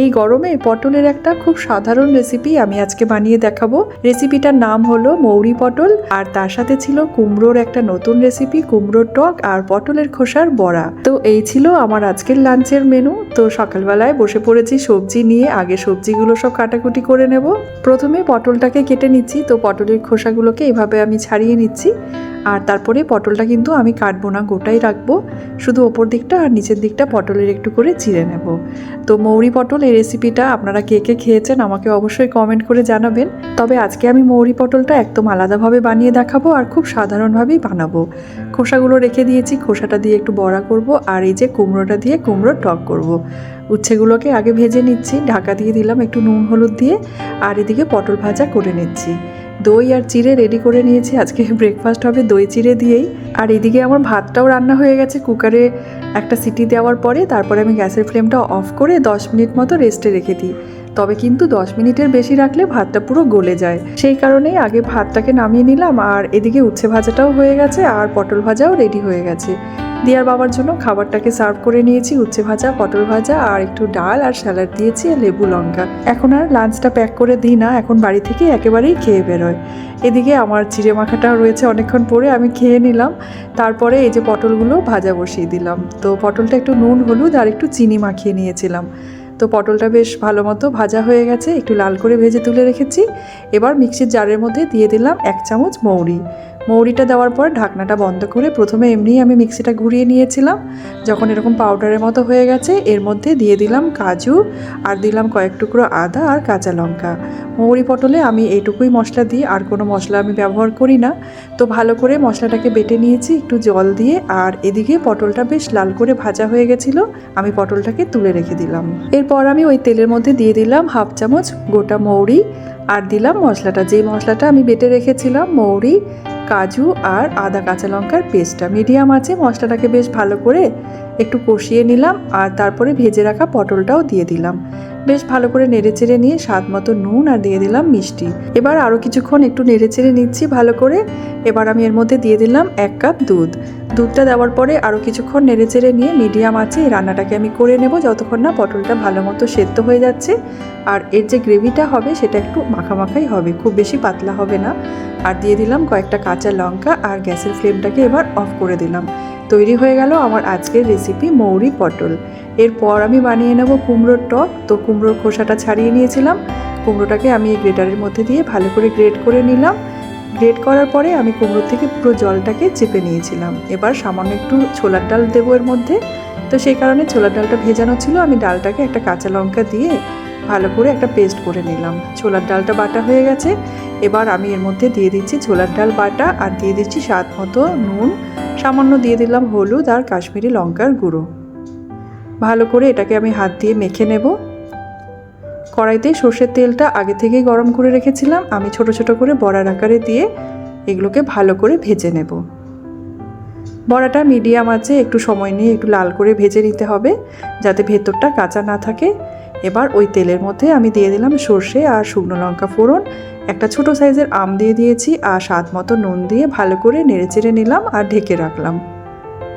এই গরমে পটলের একটা খুব সাধারণ রেসিপি আমি আজকে বানিয়ে দেখাবো। রেসিপিটার নাম হলো মৌরি পটল, আর তার সাথে ছিল কুমড়োর একটা নতুন রেসিপি কুমড়োর টক আর পটলের খোসার বড়া। তো এই ছিল আমার আজকের লাঞ্চের মেনু তো সকালবেলায় বসে পড়েছি সবজি নিয়ে, আগে সবজিগুলো সব কাটাকুটি করে নেব। প্রথমে পটলটাকে কেটে নিচ্ছি, তো পটলের খোসাগুলোকে এভাবে আমি ছাড়িয়ে নিচ্ছি। আর তারপরে পটলটা কিন্তু আমি কাটবো না, গোটাই রাখব। শুধু ওপর দিকটা আর নিচের দিকটা পটলের একটু করে চিড়ে নেব। তো মৌরি পটল এই রেসিপিটা আপনারা কে কে খেয়েছেন আমাকে অবশ্যই কমেন্ট করে জানাবেন। তবে আজকে আমি মৌরি পটলটা একদম আলাদাভাবে বানিয়ে দেখাবো আর খুব সাধারণভাবেই বানাবো। খোসাগুলো রেখে দিয়েছি, খোসাটা দিয়ে একটু বড়া করব আর এই যে কুমড়োটা দিয়ে কুমড়োর টক করব। উচ্ছেগুলোকে আগে ভেজে নিচ্ছি, ঢাকা দিয়ে দিলাম একটু নুন, হলুদ দিয়ে আর এদিকে পটল ভাজা করে নিচ্ছি। দই আর চিড়ে রেডি করে নিয়েছি। আজকে ব্রেকফাস্ট হবে দই চিড়ে দিয়েই। আর এদিকে আমার ভাতটাও রান্না হয়ে গেছে কুকারে একটা সিটি দেওয়ার পরে। তারপরে আমি গ্যাসের ফ্লেমটা অফ করে দশ মিনিট মতো রেস্টে রেখে দিই। তবে কিন্তু দশ মিনিটের বেশি রাখলে ভাতটা পুরো গলে যায়। সেই কারণেই আগে ভাতটাকে নামিয়ে নিলাম। আর এদিকে উচ্ছে ভাজাটাও হয়ে গেছে। আর পটল ভাজাও রেডি হয়ে গেছে। দিয়ার বাবার জন্য খাবারটাকে সার্ভ করে নিয়েছি, উচ্ছে ভাজা, পটল ভাজা, আর একটু ডাল আর স্যালাড দিয়েছি আর লেবু লঙ্কা। এখন আর লাঞ্চটা প্যাক করে দিই না, এখন বাড়ি থেকে একেবারেই খেয়ে বেরোয়। এদিকে আমার চিড়ে মাখাটা রয়েছে অনেকক্ষণ পরে, আমি খেয়ে নিলাম। তারপরে এই যে পটলগুলো ভাজা বসিয়ে দিলাম। তো পটলটা একটু নুন, হলুদ আর একটু চিনি মাখিয়ে নিয়েছিলাম। তো পটলটা বেশ ভালো মতো ভাজা হয়ে গেছে, একটু লাল করে ভেজে তুলে রেখেছি। এবার মিক্সির জারের মধ্যে দিয়ে দিলাম এক চামচ মৌরি। মৌরিটা দেওয়ার পর ঢাকনাটা বন্ধ করে প্রথমে এমনিই আমি মিক্সিটা ঘুরিয়ে নিয়েছিলাম। যখন এরকম পাউডারের মতো হয়ে গেছে, এর মধ্যে দিয়ে দিলাম কাজু আর দিলাম কয়েক টুকরো আদা আর কাঁচা লঙ্কা। মৌরি পটলে আমি এইটুকুই মশলা দিই, আর কোনো মশলা আমি ব্যবহার করি না। তো ভালো করে মশলাটাকে বেটে নিয়েছি, একটু জল দিয়ে, আর এদিকে পটলটা বেশ লাল করে ভাজা হয়ে গেছিল, আমি পটলটাকে তুলে রেখে দিলাম। এরপর আমি ওই তেলের মধ্যে দিয়ে দিলাম হাফ চামচ গোটা মৌরি, আর দিলাম মশলাটা। যেই মশলাটা আমি বেটে রেখেছিলাম, মৌরি কাজু আর আদা কাঁচা লঙ্কার পেস্টটা। মিডিয়াম আছে মশলাটাকে বেশ ভালো করে একটু কষিয়ে নিলাম আর তারপরে ভেজে রাখা পটলটাও দিয়ে দিলাম। বেশ ভালো করে নেড়েচেড়ে নিয়ে স্বাদ মতো নুন আর দিয়ে দিলাম মিষ্টি। এবার আরও কিছুক্ষণ একটু নেড়েচেড়ে নিচ্ছি ভালো করে। এবার আমি এর মধ্যে দিয়ে দিলাম এক কাপ দুধ। দুধটা দেওয়ার পরে আরও কিছুক্ষণ নেড়েচেড়ে নিয়ে মিডিয়াম আছে এই রান্নাটাকে আমি করে নেব যতক্ষণ না পটলটা ভালো মতো সেদ্ধ হয়ে যাচ্ছে। আর এর যে গ্রেভিটা হবে সেটা একটু মাখামাখাই হবে, খুব বেশি পাতলা হবে না। আর দিয়ে দিলাম কয়েকটা কাঁচা লঙ্কা আর গ্যাসের ফ্লেমটাকে এবার অফ করে দিলাম। তৈরি হয়ে গেল আমার আজকের রেসিপি মৌরি পটল। এরপর আমি বানিয়ে নেব কুমড়োর টক। তো কুমড়োর খোসাটা ছাড়িয়ে নিয়েছিলাম। কুমড়োটাকে আমি এই গ্রেটারের মধ্যে দিয়ে ভালো করে গ্রেট করে নিলাম। গ্রেট করার পরে আমি কুমড়োর থেকে পুরো জলটাকে চেপে নিয়েছিলাম। এবার সামান্য একটু ছোলার ডাল দেবো এর মধ্যে। তো সেই কারণে ছোলার ডালটা ভেজানো ছিল। আমি ডালটাকে একটা কাঁচা লঙ্কা দিয়ে ভালো করে একটা পেস্ট করে নিলাম। ছোলার ডালটা বাটা হয়ে গেছে। এবার আমি এর মধ্যে দিয়ে দিচ্ছি ছোলার ডাল বাটা। আর দিয়ে দিচ্ছি স্বাদ মতো নুন। সামান্য দিয়ে দিলাম হলুদ আর কাশ্মীরি লঙ্কার গুঁড়ো। ভালো করে এটাকে আমি হাত দিয়ে মেখে নেব। কড়াইতে সর্ষের তেলটা আগে থেকেই গরম করে রেখেছিলাম। আমি ছোট ছোট করে বড়ার আকারে দিয়ে এগুলোকে ভালো করে ভেজে নেব। বড়াটা মিডিয়াম আছে, একটু সময় নিয়ে একটু লাল করে ভেজে নিতে হবে, যাতে ভেতরটা কাঁচা না থাকে। এবার ওই তেলের মধ্যে আমি দিয়ে দিলাম সর্ষে আর শুকনো লঙ্কা ফোড়ন। একটা ছোট সাইজের আম দিয়ে দিয়েছি আর স্বাদ মতো নুন দিয়ে ভালো করে নেড়েচেড়ে নিলাম আর ঢেকে রাখলাম।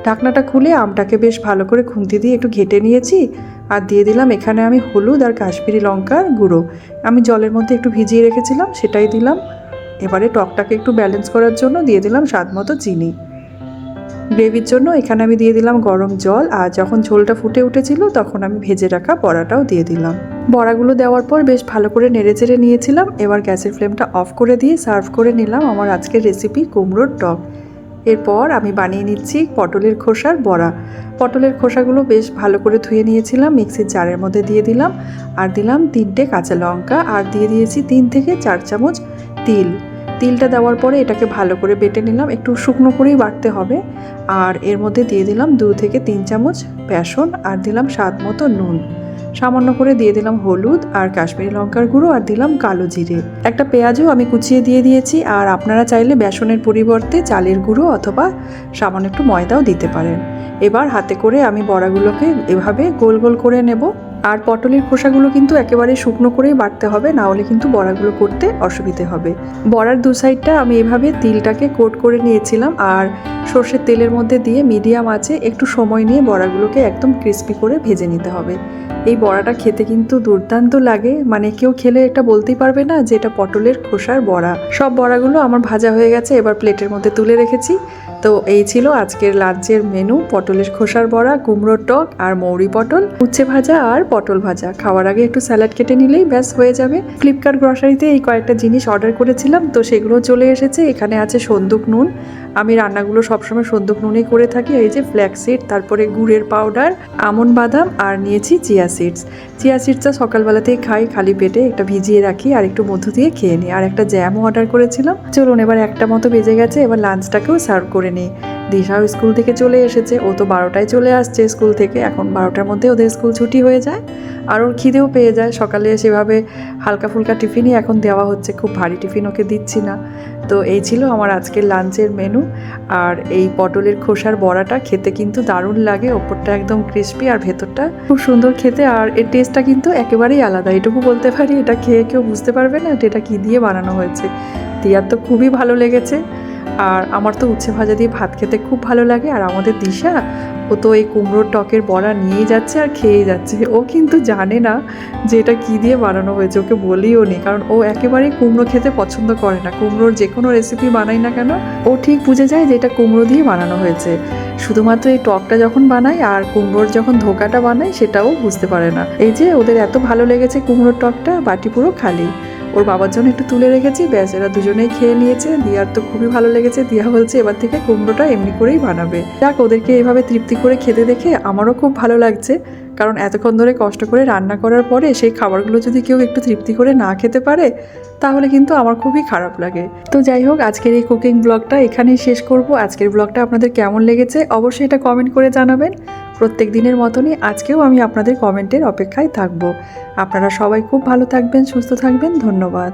ঢাকনাটা খুলে আমটাকে বেশ ভালো করে খুন্তি দিয়ে একটু ঘেটে নিয়েছি আর দিয়ে দিলাম এখানে আমি হলুদ আর কাশ্মীরি লঙ্কার গুঁড়ো। আমি জলের মধ্যে একটু ভিজিয়ে রেখেছিলাম সেটাই দিলাম। এবারে টকটাকে একটু ব্যালেন্স করার জন্য দিয়ে দিলাম স্বাদ মতো চিনি। গ্রেভির জন্য এখানে আমি দিয়ে দিলাম গরম জল, আর যখন ঝোলটা ফুটে উঠেছিল তখন আমি ভেজে রাখা বড়াটাও দিয়ে দিলাম। বড়াগুলো দেওয়ার পর বেশ ভালো করে নেড়েচেড়ে নিয়েছিলাম, এবার গ্যাসের ফ্লেমটা অফ করে দিয়ে সার্ভ করে নিলাম আমার আজকের রেসিপি কুমড়োর টক। এরপর আমি বানিয়ে নিচ্ছি পটলের খোসার বড়া। পটলের খোসাগুলো বেশ ভালো করে ধুয়ে নিয়েছিলাম, মিক্সির জারের মধ্যে দিয়ে দিলাম, আর দিলাম তিনটে কাঁচা লঙ্কা, আর দিয়ে দিয়েছি তিন থেকে চার চামচ তিল। তিলটা দেওয়ার পরে এটাকে ভালো করে বেটে নিলাম। একটু শুকনো করেই বাটতে হবে। আর এর মধ্যে দিয়ে দিলাম দু থেকে তিন চামচ বেসন আর দিলাম স্বাদ মতো নুন। সামান্য করে দিয়ে দিলাম হলুদ আর কাশ্মীরি লঙ্কার গুঁড়ো আর দিলাম কালো জিরে। একটা পেঁয়াজও আমি কুচিয়ে দিয়ে দিয়েছি। আর আপনারা চাইলে বেসনের পরিবর্তে চালের গুঁড়ো অথবা সামান্য একটু ময়দাও দিতে পারেন। এবার হাতে করে আমি বড়াগুলোকে এভাবে গোল গোল করে নেব। আর পটলের খোসাগুলো কিন্তু একেবারে শুকনো করেই বাটতে হবে, না হলে কিন্তু বড়াগুলো করতে অসুবিধে হবে। বড়ার দু সাইডটা আমি এভাবে তিলটাকে কোট করে নিয়েছিলাম আর সর্ষের তেলের মধ্যে দিয়ে মিডিয়াম আছে একটু সময় নিয়ে বড়াগুলোকে একদম ক্রিস্পি করে ভেজে নিতে হবে। এই বড়াটা খেতে কিন্তু দুর্দান্ত লাগে মানে কেউ খেলে এটা বলতেই পারবে না যে এটা পটলের খোসার বড়া। সব বড়াগুলো আমার ভাজা হয়ে গেছে, এবার প্লেটের মধ্যে তুলে রেখেছি। তো এই ছিল আজকের লাঞ্চের মেনু পটলের খোসার বড়া, কুমড়োর টক আর মৌরি পটল, উচ্ছে ভাজা আর পটল ভাজা। খাওয়ার আগে একটু স্যালাড কেটে নিলেই ব্যাস হয়ে যাবে। ফ্লিপকার্ট গ্রসারিতে এই কয়েকটা জিনিস অর্ডার করেছিলাম, তো সেগুলো চলে এসেছে। এখানে আছে সন্দুক নুন আমি রান্নাগুলো সবসময় সন্দুক নুনে করে থাকি, এই যে ফ্ল্যাক্সিড তারপরে গুড়ের পাউডার আমন বাদাম, আর নিয়েছি চিয়া সিডস চিয়া সিডসটা সকালবেলাতেই খাই, খালি পেটে একটা ভিজিয়ে রাখি আর একটু মধ্য দিয়ে খেয়ে নিই। আর একটা জ্যামও অর্ডার করেছিলাম। চলুন এবার একটা মতো বেজে গেছে, এবার লাঞ্চটাকেও সার্ভ করে নিই। দিশাও স্কুল থেকে চলে এসেছে, ও তো বারোটায় চলে আসছে স্কুল থেকে, এখন বারোটার মধ্যে ওদের স্কুল ছুটি হয়ে যায়, আর ওর খিদেও পেয়ে যায়, সকালে সেভাবে হালকা ফুলকা টিফিনই এখন দেওয়া হচ্ছে, খুব ভারী টিফিন ওকে দিচ্ছি না। তো এই ছিল আমার আজকের লাঞ্চের মেনু, আর এই পটলের খোসার বড়াটা খেতে কিন্তু দারুণ লাগে, ওপরটা একদম ক্রিস্পি আর ভেতরটা খুব সুন্দর খেতে, আর এর টেস্টটা কিন্তু একেবারেই আলাদা, এটুকু বলতে পারি, এটা খেয়ে কেউ বুঝতে পারবে না, এটা কী দিয়ে বানানো হয়েছে। দিয়ার তো খুবই ভালো লেগেছে আর আমার তো উচ্ছে ভাজা দিয়ে ভাত খেতে খুব ভালো লাগে, আর আমাদের দিশা, ও তো এই কুমড়োর টকের বড়া নিয়েই যাচ্ছে আর খেয়েই যাচ্ছে। ও কিন্তু জানে না যে এটা কী দিয়ে বানানো হয়েছে, ওকে বলিও নি, কারণ ও একেবারেই কুমড়ো খেতে পছন্দ করে না। কুমড়োর যে কোনো রেসিপি বানাই না কেন, ও ঠিক বুঝে যায় যে এটা কুমড়ো দিয়ে বানানো হয়েছে। শুধুমাত্র এই টকটা যখন বানাই আর কুমড়োর যখন ধোকাটা বানাই সেটাও বুঝতে পারে না। এই যে ওদের এত ভালো লেগেছে কুমড়োর টকটা, বাটি পুরো খালি। ওর বাবার জন্য একটু তুলে রেখেছি। ব্যাস, এরা দুজনেই খেয়ে নিয়েছে। দিয়ার তো খুবই ভালো লেগেছে। দিয়া বলছে, এবার থেকে কুমড়োটা এমনি করেই বানাবে। যাক, ওদেরকে এভাবে তৃপ্তি করে খেতে দেখে আমারও খুব ভালো লাগছে। কারণ এতক্ষণ ধরে কষ্ট করে রান্না করার পরে সেই খাবারগুলো যদি কেউ একটু তৃপ্তি করে না খেতে পারে, তাহলে কিন্তু আমার খুবই খারাপ লাগে। তো যাই হোক, আজকের এই কুকিং ব্লগটা এখানেই শেষ করব। আজকের ব্লগটা আপনাদের কেমন লেগেছে অবশ্যই এটা কমেন্ট করে জানাবেন। প্রত্যেক দিনের মতনই আজকেও আমি আপনাদের কমেন্টের অপেক্ষায় থাকব। আপনারা সবাই খুব ভালো থাকবেন, সুস্থ থাকবেন, ধন্যবাদ।